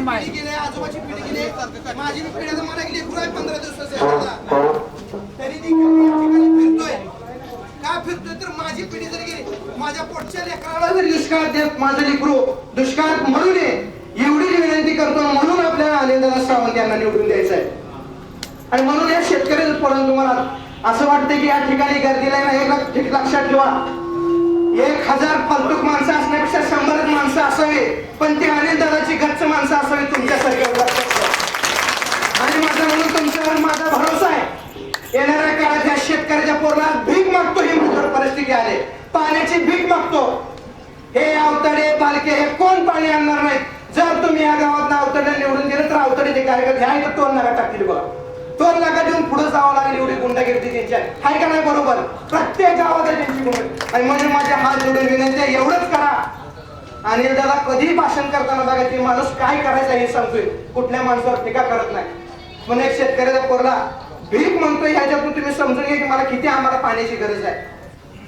काम आहे. पिढी आजोबाची पिढी गेली. माझी पिढी मला गेली पंधरा तरी ती फिरतोय. का फिरतोय? तर माझी पिढी जर गेली माझ्या पोटच्या लेकराला दुष्काळ देत माझं लेकरू एवढी विनंती करतो म्हणून आपल्या आनंदाला सावंत यांना निवडून द्यायचं आहे. आणि म्हणून या शेतकरी पोरण तुम्हाला असं वाटतं की या ठिकाणी गर्दीला एक लक्षात ठेवा. एक हजार फालतूक माणसं असण्यापेक्षा शंभरच माणसं असावी पण ती अनिल दादाची गच्च माणसं असावी तुमच्यासारख्या आणि माझा म्हणून तुमच्यावर माझा भरोसा आहे. येणाऱ्या काळात या शेतकऱ्याच्या पोरला भीक मागतो ही माझ्यावर परिस्थिती आले. पाण्याची भीक मागतो. हे अवतडे पालखे हे कोण पाणी आणणार नाहीत? जर तुम्ही या गावात अवतडे निवडून दिलं तर अवतडेचे कार्यक्रम घ्या. इथं तोंड नका टाकतील बघा. तोंड नका देऊन पुढे जावं लागेल एवढी गुंडागिरी त्यांची. आहे हाय का नाही बरोबर प्रत्येक गावात आहे त्यांची गुंड आणि म्हणजे माझ्या हात जोडून विनंती आहे एवढंच करा. आणि दादा कधी भाषण करताना बघा ते माणूस काय करायचं हे सांगतोय. कुठल्या माणसावर टीका करत नाही. म्हणून एक शेतकऱ्याचा पोरला भीक म्हणतोय ह्याच्यातून तुम्ही समजून घ्या की मला किती आम्हाला पाण्याची गरज आहे.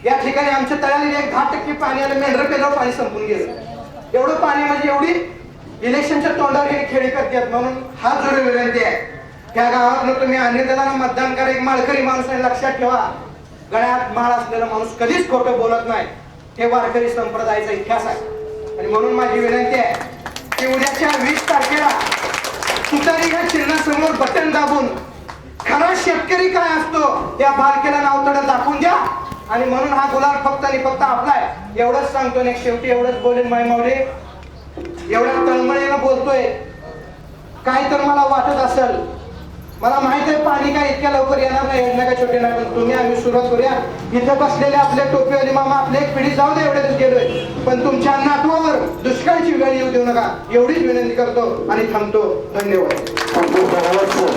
या ठिकाणी आमच्या तळ्याला एक दहा टक्के पाणी आलं मेंढर पेल्यावर पाणी संपून गेलं. एवढं पाणी म्हणजे एवढी इलेक्शनच्या तोंडावर हे खेळी करतात. म्हणून हा जोडी विनंती आहे. त्या गावात तुम्ही अनेकदा मतदान करा. एक माळकरी माणूस लक्षात ठेवा. गळ्यात माळ असलेला माणूस कधीच खोटं बोलत नाही. हे वारकरी संप्रदायाचा इतिहास आहे. आणि म्हणून माझी विनंती आहे की उद्याच्या वीस तारखेला तुतारी ह्या चिन्हासमोर बटन दाबून खरा शेतकरी काय असतो त्या बालकेला नावतडं दाखवून द्या. आणि म्हणून हा गुलाल फक्त आणि फक्त आपला आहे. एवढंच सांगतो ना शेवटी एवढंच बोलेन माय मावले एवढ्या तळमळीनं बोलतोय. काय तर मला वाटत असेल मला माहीत आहे पाणी काय इतक्या लवकर येणार नाही योजना काय छोटी नाही पण तुम्ही आम्ही सुरुवात करूया. इथं बसलेले आपले टोपीवाले मामा आपले एक पिढी जाऊ दे एवढे गेलोय. पण तुमच्या नातवावर दुष्काळची वेळ येऊ देऊ नका. एवढीच विनंती करतो आणि थांबतो. धन्यवाद.